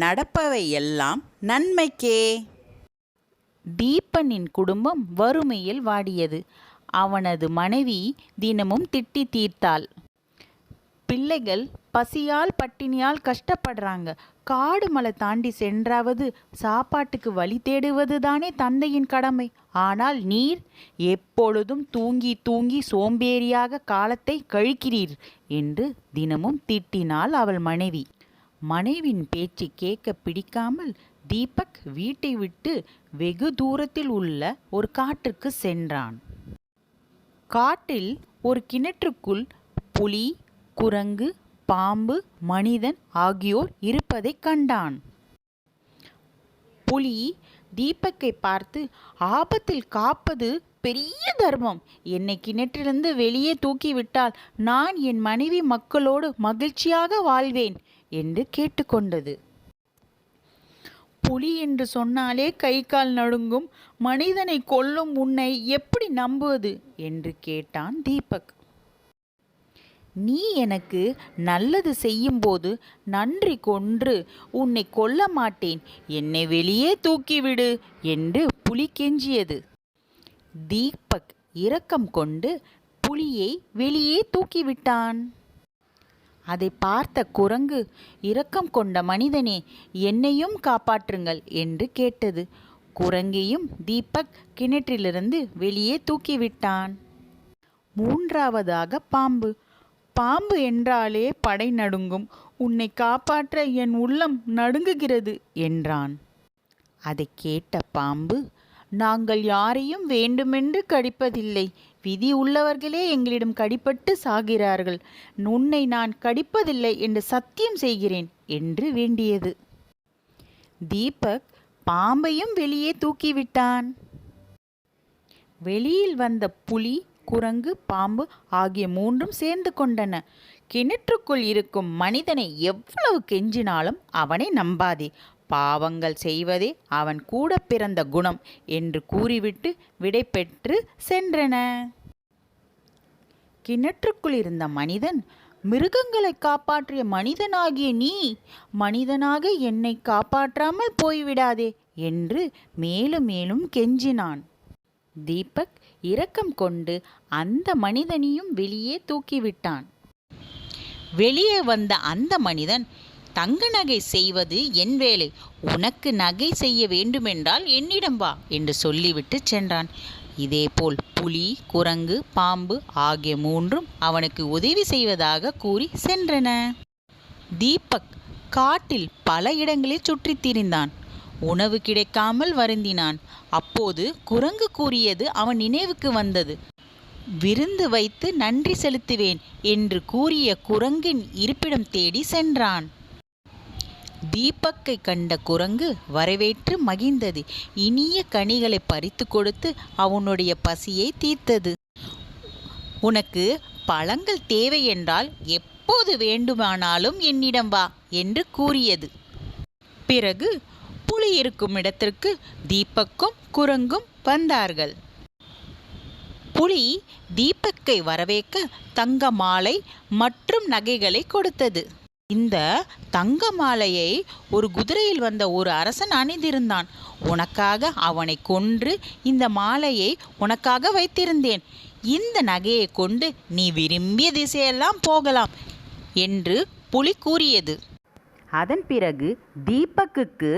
நடப்பவை எல்லாம் நன்மைக்கே. தீபனின் குடும்பம் வறுமையில் வாடியது. அவனது மனைவி தினமும் திட்டி தீர்த்தாள். பிள்ளைகள் பசியால் பட்டினியால் கஷ்டப்படுறாங்க. காடு மலை தாண்டி சென்றாவது சாப்பாட்டுக்கு வழி தேடுவது தானே தந்தையின் கடமை. ஆனால் நீர் எப்பொழுதும் தூங்கி தூங்கி சோம்பேறியாக காலத்தை கழிக்கிறீர் என்று தினமும் திட்டினாள் அவள் மனைவி. மனைவின் பேச்சு கேட்க பிடிக்காமல் தீபக் வீட்டை விட்டு வெகு தூரத்தில் உள்ள ஒரு காட்டுக்கு சென்றான். காட்டில் ஒரு கிணற்றுக்குள் புலி குரங்கு பாம்பு மனிதன் ஆகியோர் இருப்பதைக் கண்டான். புலி தீபக்கை பார்த்து ஆபத்தில் காப்பது பெரிய தர்மம். என்னை கிணற்றிலிருந்து வெளியே தூக்கிவிட்டால் நான் என் மனைவி மக்களோடு மகிழ்ச்சியாக வாழ்வேன். என்று கேட்டுக்கொண்டது. புலி என்று சொன்னாலே கை கால் நடுங்கும் மனிதனை கொல்லும் உன்னை எப்படி நம்புவது? என்று கேட்டான் தீபக். நீ எனக்கு நல்லது செய்யும்போது நன்றி கொன்று உன்னை கொல்ல மாட்டேன் என்னை வெளியே தூக்கிவிடு என்று புலி கெஞ்சியது. தீபக் இரக்கம் கொண்டு புலியை வெளியே தூக்கிவிட்டான். அதை பார்த்த குரங்கு இரக்கம் கொண்ட மனிதனே என்னையும் காப்பாற்றுங்கள் என்று கேட்டது. குரங்கையும் தீபக் கிணற்றிலிருந்து வெளியே தூக்கிவிட்டான். மூன்றாவதாக பாம்பு. பாம்பு என்றாலே படை நடுங்கும். உன்னை காப்பாற்ற என் உள்ளம் நடுங்குகிறது என்றான். அதை கேட்ட பாம்பு நாங்கள் யாரையும் வேண்டுமென்று கடிப்பதில்லை. விதி உள்ளவர்களே எங்களிடம் கடிப்பட்டு சாகிறார்கள். உன்னை நான் கடிப்பதில்லை என்று சத்தியம் செய்கிறேன் என்று வேண்டியது. தீபக் பாம்பையும் வெளியே தூக்கிவிட்டான். வெளியில் வந்த புலி குரங்கு பாம்பு ஆகிய மூன்றும் சேர்ந்து கொண்டன. கிணற்றுக்குள் இருக்கும் மனிதனை எவ்வளவு கெஞ்சினாலும் அவனை நம்பாதே. பாவங்கள் செய்வதே அவன் கூட பிறந்த குணம் என்று கூறிவிட்டு விடை பெற்று சென்றன. கிணற்றுக்குள் இருந்த மனிதன் மிருகங்களை காப்பாற்றிய மனிதனாகிய நீ மனிதனாக என்னை காப்பாற்றாமல் போய்விடாதே என்று மேலும் மேலும் கெஞ்சினான். தீபக் இரக்கம் கொண்டு அந்த மனிதனையும் வெளியே தூக்கிவிட்டான். வெளியே வந்த அந்த மனிதன் தங்க நகை செய்வது என் வேலை. உனக்கு நகை செய்ய வேண்டுமென்றால் என்னிடம் வா என்று சொல்லிவிட்டு சென்றான். இதேபோல் புலி குரங்கு பாம்பு ஆகிய மூன்றும் அவனுக்கு உதவி செய்வதாக கூறி சென்றன. தீபக் காட்டில் பல இடங்களில் சுற்றித் திரிந்தான். உணவு கிடைக்காமல் வருந்தினான். அப்போது குரங்கு கூறியது அவன் நினைவுக்கு வந்தது. விருந்து வைத்து நன்றி செலுத்துவேன் என்று கூறிய குரங்கின் இருப்பிடம் தேடி சென்றான். தீபக்கை கண்ட குரங்கு வரவேற்று மகிழ்ந்தது. இனிய கனிகளை பறித்து கொடுத்து அவனுடைய பசியை தீர்த்தது. உனக்கு பழங்கள் தேவை என்றால் எப்போது வேண்டுமானாலும் என்னிடம் வா என்று கூறியது. பிறகு புலி இருக்கும் இடத்திற்கு தீபக்கும் குரங்கும் வந்தார்கள். புலி தீபக்கை வரவேற்க தங்க மாலை மற்றும் நகைகளை கொடுத்தது. இந்த தங்க மாலையை ஒரு குதிரையில் வந்த ஒரு அரசன் அணிந்திருந்தான். உனக்காக அவனை கொன்று இந்த மாலையை உனக்காக வைத்திருந்தேன். இந்த நகையை கொண்டு நீ விரும்பிய திசையெல்லாம் போகலாம் என்று புலி கூறியது. அதன் பிறகு தீபக்குக்கு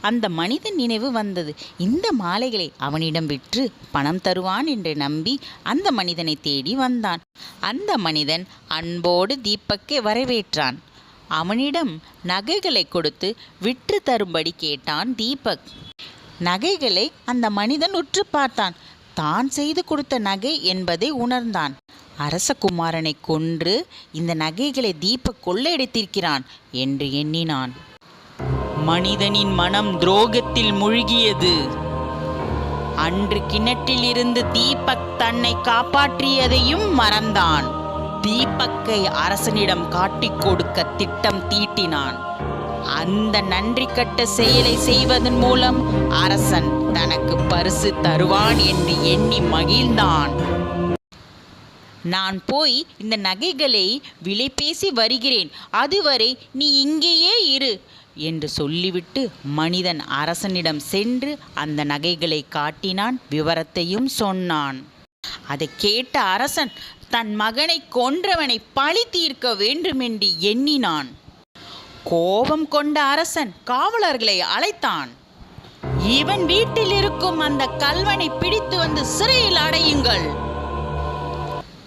அந்த மனிதன் நினைவு வந்தது. இந்த மாலைகளை அவனிடம் விற்று பணம் தருவான் என்று நம்பி அந்த மனிதனை தேடி வந்தான். அந்த மனிதன் அன்போடு தீபக்கை வரவேற்றான். அவனிடம் நகைகளை கொடுத்து விற்று தரும்படி கேட்டான் தீபக். நகைகளை அந்த மனிதன் உற்று பார்த்தான். தான் செய்து கொடுத்த நகை என்பதை உணர்ந்தான். அரசகுமாரனை கொன்று இந்த நகைகளை தீபக் கொள்ளையடித்திருக்கிறான் என்று எண்ணினான். மனிதனின் மனம் துரோகத்தில் மூழ்கியது. அன்று கிணற்றில் இருந்து தீபக் தன்னை காப்பாற்றியதையும் மறந்தான். தீபக்கை அரசனிடம் காட்டிக் கொடுக்க திட்டம் தீட்டினான். அந்த நன்றி கட்ட செயலை செய்வதன் மூலம் அரசன் தனக்கு பரிசு தருவான் என்று எண்ணி மகிழ்ந்தான். நான் போய் இந்த நகைகளை விலை பேசி வருகிறேன். அதுவரை நீ இங்கேயே இரு என்று சொல்லிவிட்டு மனிதன் அரசனிடம் சென்று அந்த நகைகளை காட்டினான் விவரத்தையும் சொன்னான். அதை கேட்ட அரசன் தன் மகனை கொன்றவனை பழி தீர்க்க வேண்டுமென்று எண்ணினான். கோபம் கொண்ட அரசன் காவலர்களை அழைத்தான். இவன் வீட்டில் இருக்கும் அந்த கல்வனை பிடித்து வந்து சிறையில் அடையுங்கள்.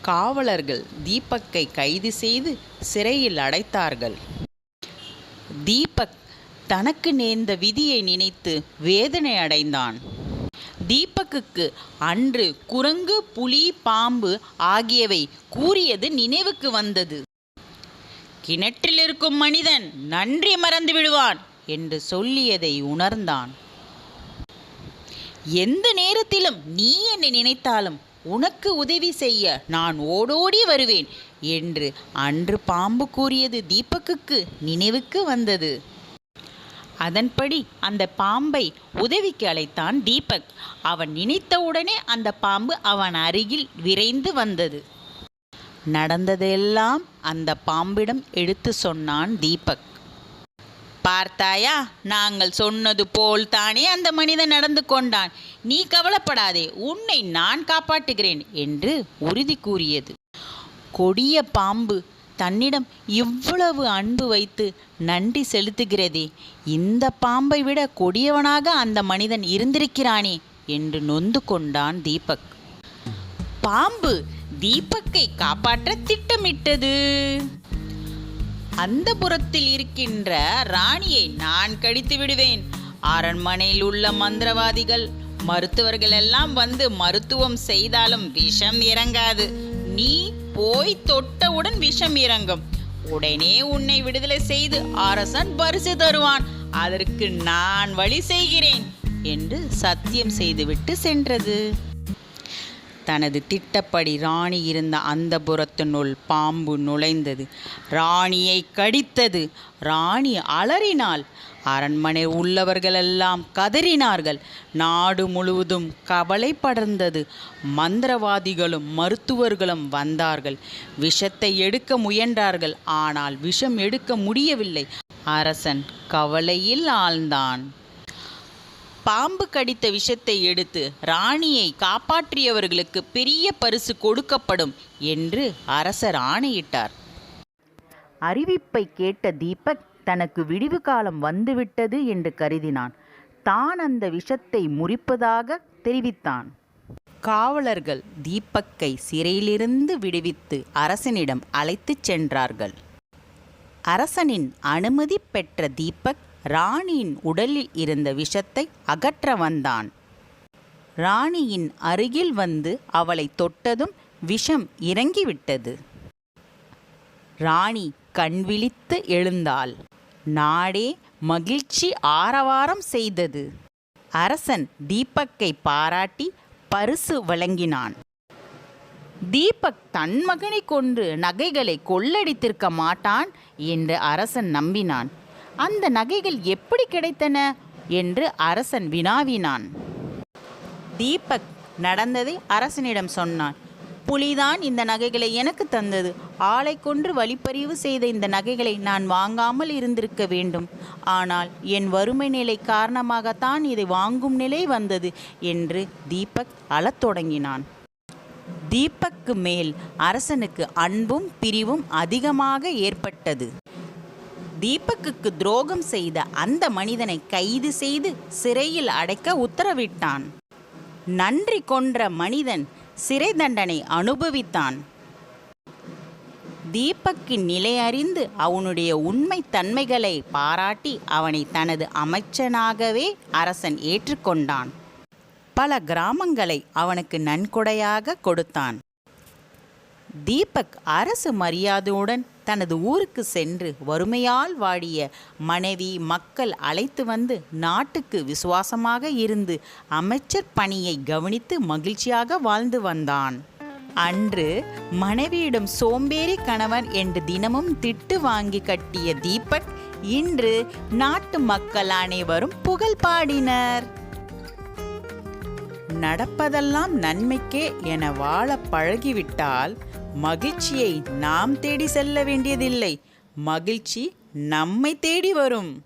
காவலர்கள் தீபக்கை கைது செய்து சிறையில் அடைத்தார்கள். தீபக் தனக்கு நேர்ந்த விதியை நினைத்து வேதனை அடைந்தான். தீபக்குக்கு அன்று குரங்கு புலி பாம்பு ஆகியவை கூறியது நினைவுக்கு வந்தது. கிணற்றில் இருக்கும் மனிதன் நன்றி மறந்து விடுவான் என்று சொல்லியதை உணர்ந்தான். எந்த நேரத்திலும் நீ என்னை நினைத்தாலும் உனக்கு உதவி செய்ய நான் ஓடோடி வருவேன் என்று அன்று பாம்பு கூறியது தீபக்குக்கு நினைவுக்கு வந்தது. அதன்படி அந்த பாம்பை உதவிக்கு அழைத்தான் தீபக். அவன் நினைத்தவுடனே அந்த பாம்பு அவன் அருகில் விரைந்து வந்தது. நடந்ததெல்லாம் அந்த பாம்பிடம் எடுத்து சொன்னான் தீபக். பார்த்தாயா நாங்கள் சொன்னது போல் தானே அந்த மனிதன் நடந்து கொண்டான். நீ கவலைப்படாதே உன்னை நான் காப்பாற்றுகிறேன் என்று உறுதி கூறியது. கொடிய பாம்பு தன்னிடம் இவ்வளவு அன்பு வைத்து நன்றி செலுத்துகிறதே. இந்த பாம்பை விட கொடியவனாக அந்த மனிதன் இருந்திருக்கிறானே என்று நொந்து கொண்டான் தீபக். பாம்பு தீபக்கை காப்பாற்ற திட்டமிட்டது. அந்த புறத்தில் இருக்கின்ற ராணியை நான் கடித்து விடுவேன். அரண்மனையில் உள்ள மந்திரவாதிகள் மருத்துவர்கள் எல்லாம் வந்து மருத்துவம் செய்தாலும் விஷம் இறங்காது. நீ போய் தொட்டவுடன் விஷம் இறங்கும். உடனே உன்னை விடுதலை செய்து அரசன் பரிசு தருவான். அதற்கு நான் வழி செய்கிறேன் என்று சத்தியம் செய்துவிட்டு சென்றது. தனது திட்டப்படி ராணி இருந்த அந்த புறத்தினுள் பாம்பு நுழைந்தது. ராணியை கடித்தது. ராணி அலறினாள். அரண்மனை உள்ளவர்களெல்லாம் கதறினார்கள். நாடு முழுவதும் கவலை படர்ந்தது. மந்திரவாதிகளும் மருத்துவர்களும் வந்தார்கள். விஷத்தை எடுக்க முயன்றார்கள். ஆனால் விஷம் எடுக்க முடியவில்லை. அரசன் கவலையில் ஆழ்ந்தான். பாம்பு கடித்த விஷத்தை எடுத்து ராணியை காப்பாற்றியவர்களுக்கு பெரிய பரிசு கொடுக்கப்படும் என்று அரசர் ஆணையிட்டார். அறிவிப்பை கேட்ட தீபக் தனக்கு விடிவு காலம் வந்துவிட்டது என்று கருதினான். தான் அந்த விஷத்தை முறிப்பதாக தெரிவித்தான். காவலர்கள் தீபக்கை சிறையிலிருந்து விடுவித்து அரசனிடம் அழைத்துச் சென்றார்கள். அரசனின் அனுமதி பெற்ற தீபக் ராணியின் உடலில் இருந்த விஷத்தை அகற்ற வந்தான். ராணியின் அருகில் வந்து அவளை தொட்டதும் விஷம் இறங்கிவிட்டது. ராணி கண்விழித்து எழுந்தாள். நாடே மகிழ்ச்சி ஆரவாரம் செய்தது. அரசன் தீபக்கை பாராட்டி பரிசு வழங்கினான். தீபக் தன் மகனை கொன்று நகைகளை கொள்ளடித்திருக்க மாட்டான் என்று அரசன் நம்பினான். அந்த நகைகள் எப்படி கிடைத்தன என்று அரசன் வினாவினான். தீபக் நடந்ததை அரசனிடம் சொன்னான். புலிதான் இந்த நகைகளை எனக்கு தந்தது. ஆளை கொன்று வழிப்பறிவு செய்த இந்த நகைகளை நான் வாங்காமல் இருந்திருக்க வேண்டும். ஆனால் என் வறுமை நிலை காரணமாகத்தான் இதை வாங்கும் நிலை வந்தது என்று தீபக் அழத் தொடங்கினான். தீபக்கு மேல் அரசனுக்கு அன்பும் பிரிவும் அதிகமாக ஏற்பட்டது. தீபக்குக்கு துரோகம் செய்த அந்த மனிதனை கைது செய்து சிறையில் அடைக்க உத்தரவிட்டான். நன்றி கொன்ற மனிதன் சிறை தண்டனை அனுபவித்தான். தீபக்கின் நிலை அறிந்து அவனுடைய உண்மை தன்மைகளை பாராட்டி அவனை தனது அமைச்சனாகவே அரசன் ஏற்றுக்கொண்டான். பல கிராமங்களை அவனுக்கு நன்கொடையாக கொடுத்தான். தீபக் அரசு மரியாதையுடன் தனது ஊருக்கு சென்று வறுமையால் வாடிய மனைவி மக்கள் அழைத்து வந்து நாட்டுக்கு விசுவாசமாக இருந்து அமைச்சர் பணியை கவனித்து மகிழ்ச்சியாக வாழ்ந்து வந்தான். அன்று மனைவியிடம் சோம்பேறி கணவன் என்று தினமும் திட்டு வாங்கி கட்டிய தீபக் இன்று நாட்டு மக்கள் அனைவரும் புகழ் பாடினர். நடப்பதெல்லாம் நன்மைக்கே என வாழ பழகிவிட்டால் மகிழ்ச்சியை நாம் தேடி செல்ல வேண்டியதில்லை. மகிழ்ச்சி நம்மை தேடி வரும்.